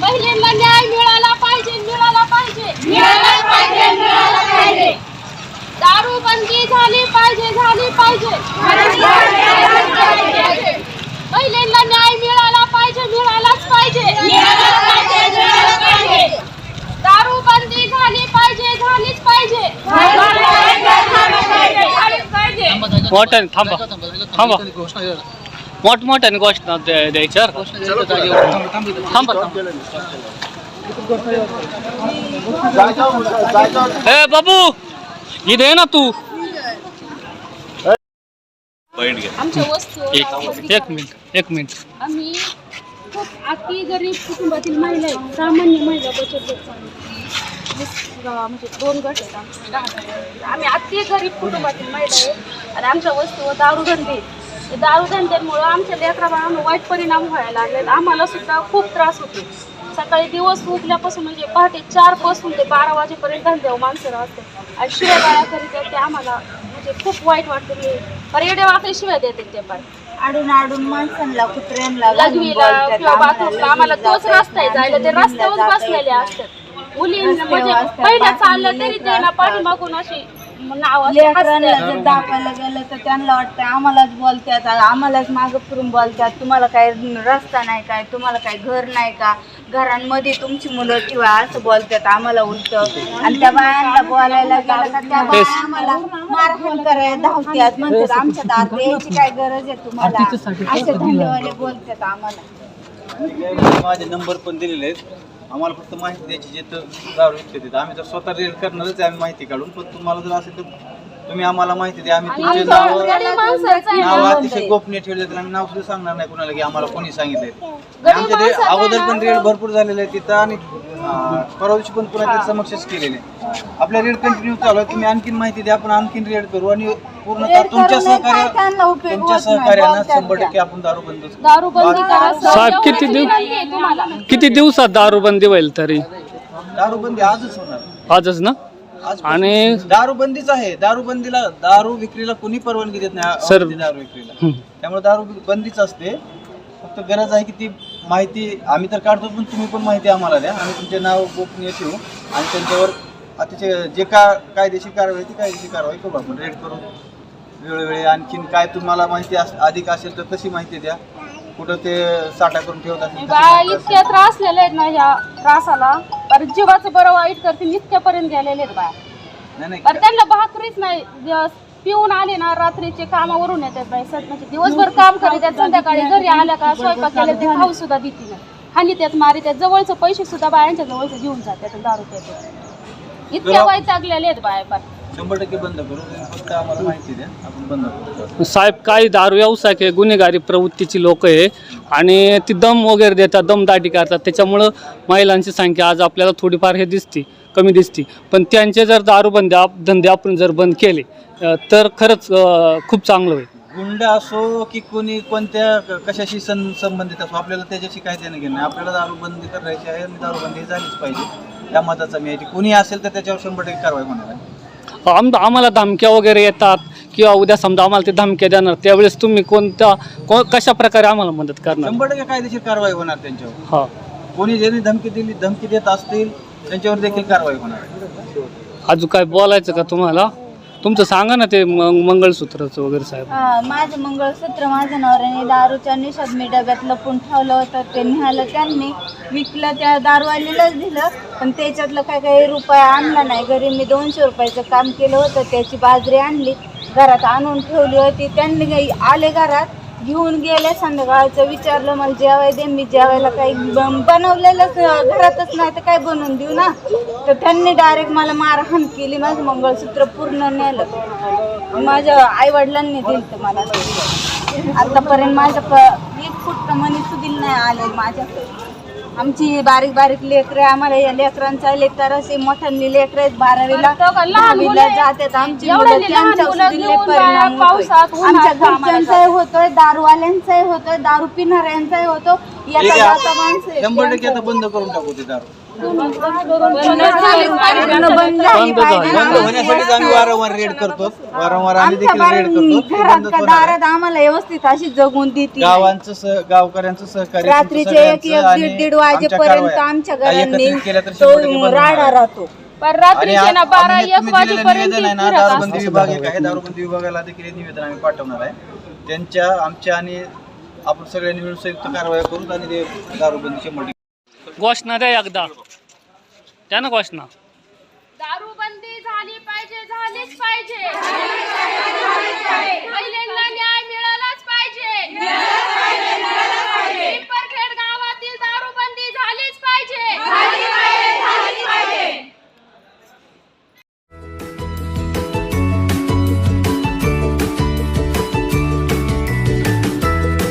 महिलांना न्याय मिळाला पाहिजे मिळाला पाहिजे दारू बंदी झाली पाहिजे झाली पाहिजे महिलांना न्याय मिळाला पाहिजे मिळालाच पाहिजे दारू बंदी झाली पाहिजे झालीच पाहिजे पाहिजे थांबा. थांबा. मोठमोठ्याने घोषणा द्या- द्यायच्या बरं का? थांबा थांबा ए बाबू इथे ये ना तू. आमच्या वस्तू एक एक मिनिट एक मिनिट. आम्ही खूप अति गरीब कुटुंबातील महिला आहेत. सामान्य महिला बचत गट चालवतो. वीस गावा म्हणजे दोन गट आहेत आमचे. दहा जण. आम्ही अति गरीब कुटुंबातील महिला आहे आणि आमच्या वस्तूवर दारूधंदे आहेत. ते दारूधंद्यांमुळं आमच्या लेकरा बाळांना वाईट परिणाम व्हायला लागले आम्हाला सुद्धा खूप त्रास होतो सकाळी दिवस उठल्यापासून म्हणजे पहाटे चारपासून ते बारा वाजेपर्यंत धंद्यावर माणसं राहतात आणि शिव्या गाळ्या करीत ते आम्हाला म्हणजे खूप वाईट वाटतं की पर्यडे वाकडी शिव्या देतात ते पण आडून आडून माणसांना कुत्र्यांना लघवीला. किंवा आम्हाला बाथरूमला आम्हाला तोच रस्ता आहे जायला ते. रस्त्यावर बसलेले येत असतात मुलींना रस्त्यावर म्हणजे पहिल्या चाललं तरी त्यांना असतात. पाठीमागून अशी लेकरांना. जर दाखवायला गेलं तर त्यांना वाटतं आम्हालाच बोलतात आम्हालाच मागं फिरून बोलतात तुम्हाला काय रस्ता नाही काय तुम्हाला काय घर नाही का? घरांमध्ये तुमची मुलं ठेवा असं बोलतात आम्हाला उलट. आणि त्या बायांना बोलायला गेलं का त्या बाया आम्हाला मारहाण करायला धावतात म्हणतात आमच्या दार यायची काय गरज आहे तुम्हाला? असे धंदेवाले बोलतात आम्हाला. माझे नंबर पण दिलेले आहेत. आम्हाला फक्त माहिती द्यायची जे तर दारू विकते तिथं आम्ही जर स्वतः रेड करणारच आहे आम्ही माहिती काढून पण तुम्हाला जर असेल तर तुम्ही आम्हाला माहिती द्या आम्ही तुमचे आमच्या नाव नाव. अतिशय गोपनीय ठेवले तर आम्ही नाव सुद्धा सांगणार नाही कुणाला की आम्हाला कोणी सांगितलंय आमच्या ते अगोदर पण रेड भरपूर झालेले आहे तिथं आणि परवा दिवशी पण पुन्हा समक्षच केलेले आहे. आपल्या रेड कंटिन्यू चालू आहे तुम्ही आणखीन माहिती द्या आपण आणखीन रेड करू आणि पूर्णतः तुमच्या करून काय त्यांना सहकार्य उपयोग तुमच्या होत नाही, सहकार्यानं बोलतात शंभर त्या. टक्के आपण दारू बंद दारू बंदी करा. साहेब, किती दिव- किती दिवसात दारूबंदी होईल तरी? दारूबंदी आजच होणार. आजच ना? आज आणि दारूबंदीच आहे. दारूबंदीला दारू विक्रीला कोणी परवानगी देत नाही सर- दारू विक्रीला. हं. त्यामुळे दारू बंदीच असते. फक्त गरज आहे की ती माहिती आम्ही तर काढतो पण तुम्ही पण माहिती आम्हाला द्या. आम्ही तुमचे नाव गोपनीय ठेवू. आणि त्यांच्यावर अतिशय जे का कायदेशीर कारवाई ती कायदेशीर कारवाई करू आपण. रेड करू वेळोवेळी आणखीन काय तुम्हाला माहिती अस- अधिक असेल तर तशी माहिती द्या. कुठं ते साठा करून ठेवत असेल तशी बाया माहिती इतक्या त्रासलेले आहेत ना ह्या त्रासाला. पर जीवाचं बरं वाईट करतील इतक्यापर्यंत गेलेले आहेत बाया. नाही त्यांना भाकरीच नाही. दिवस पिऊन आले ना रात्रीचे कामावरून येतात बाई. सर म्हणजे दिवसभर काम करीत संध्याकाळी घरी आल्या का स्वयंपाक केले ते खाऊ सुद्धा देते नाही. हानी त्यात मारी त्यात. जवळचं पैसे सुद्धा बायांच्या जवळचं घेऊन जातात आणि दारू पितात इतक्या वैतागलेले आहेत बाया पण. शंभर टक्के बंद करू. तुम्ही फक्त आम्हाला माहिती द्या. आपण बंद करू. साहेब काही दारू व्यावसायिक आहे गुन्हेगारी प्रवृत्तीची लोक आहे. आणि ती दम वगैरे देतात दमदाटी करतात. त्याच्यामुळं महिलांची संख्या आज आपल्याला थोडीफार हे दिसती कमी दिसती. पण त्यांचे जर दारूबंदी आप धंदे आपण जर बंद केले अ, तर खरंच अ, खूप चांगलं होईल. गुंड असो की कोणी कोणत्या क- कशाशी सं संबंधित असो आपल्याला त्याच्याशी काय देणं घेणं नाही. आपल्याला दारूबंदी करायची आहे आणि दारूबंदी झालीच पाहिजे. त्या मताचा मी आहे. कोणी असेल तर त्याच्यावर शंभर टक्के कारवाई होणार आहे. आम आम्हाला धमक्या वगैरे येतात किंवा उद्या समजा आम्हाला ते धमक्या देणार त्यावेळेस तुम्ही कोणत्या को कशा प्रकारे आम्हाला मदत करणार? शंभर टक्के कायदेशीर कारवाई होणार त्यांच्यावर. हा. कोणी ज्यांनी धमकी दिली धमकी देत असतील त्यांच्यावर देखील कारवाई होणार. अजून काय बोलायचं का तुम्हाला? तुमचं सांगा ना ते म- मंगळसूत्राचं वगैरे साहेब. हा, माझं मंगळसूत्र माझ्या नवऱ्याने दारूच्या निषाद मी डब्यात लपून ठेवलं होतं. ते निघालं त्यांनी विकलं त्या दारूवालीलाच दिलं. पण त्याच्यातलं काय काही रुपया आणला नाही. घरी मी दोनशे रुपयाचं काम केलं होतं. त्याची बाजरी आणली. घरात आणून ठेवली होती. त्यांनी काही आले घरात. घेऊन गेले संध्याकाळचं विचारलं मला जेवाय दे मी जेवायला काही बनवलेलं बनवलेलंच घरातच नाही तर काय बनवून देऊ ना? तर त्यांनी डायरेक्ट मला मारहाण केली माझं मंगळसूत्र पूर्ण नेलं. माझ्या आई वडिलांनी दिलं तर मला. आतापर्यंत माझ्या प एक फुट मनी सुधील नाही आले माझ्याकडे. आमची बारीक बारीक लेकरं आम्हाला या लेकरांचा लेकर असे मोठ्यांनी लेकर आहेत बारावीला दहावीला? जातात आमची मुलं परिणाम होतोय. आमच्या घरच्यांचाही होतोय दारूवाल्यांचाही होतोय दारू पिणाऱ्यांचाही होतो ठीक आहे. शंभर टक्के आता बंद करून टाकू ते दारू. बंद झाली. होण्यासाठीच आम्ही वारंवार रेड करतो. वारंवार आम्ही देखील रेड करतो. घरात का होणार. दारात आम्हाला व्यवस्थित अशी जगून देते गावांचं सह गावकऱ्यांचं सहकार्य रात्रीचे एक सगळ्यांचं एक आणि दीड दीड आमच्या वाजेपर्यंत कारवाया. आमच्या काही घरांनी एकत्रित केल्या तर शंभर टक्के तो बंद राडा होणार. राहतो. पण आणि रात्रीचे ना आ- बारा आम्ही एक तुम्ही दिलेलं वाजेपर्यंत निवेदन आहे ना. दारूबंदी विभाग एक आहे दारूबंदी विभागाला देखील हे निवेदन आम्ही पाठवणार आहे. त्यांच्या आमच्या आणि आपण सगळ्यांनी मिळून संयुक्त कारवाया करू आणि ते दारूबंदी शंभर टक्के घोषणा द्या एकदा. द्या ना घोषणा. दारूबंदी झाली पाहिजे झालीच पाहिजे. महिलांना न्याय मिळालाच पाहिजे.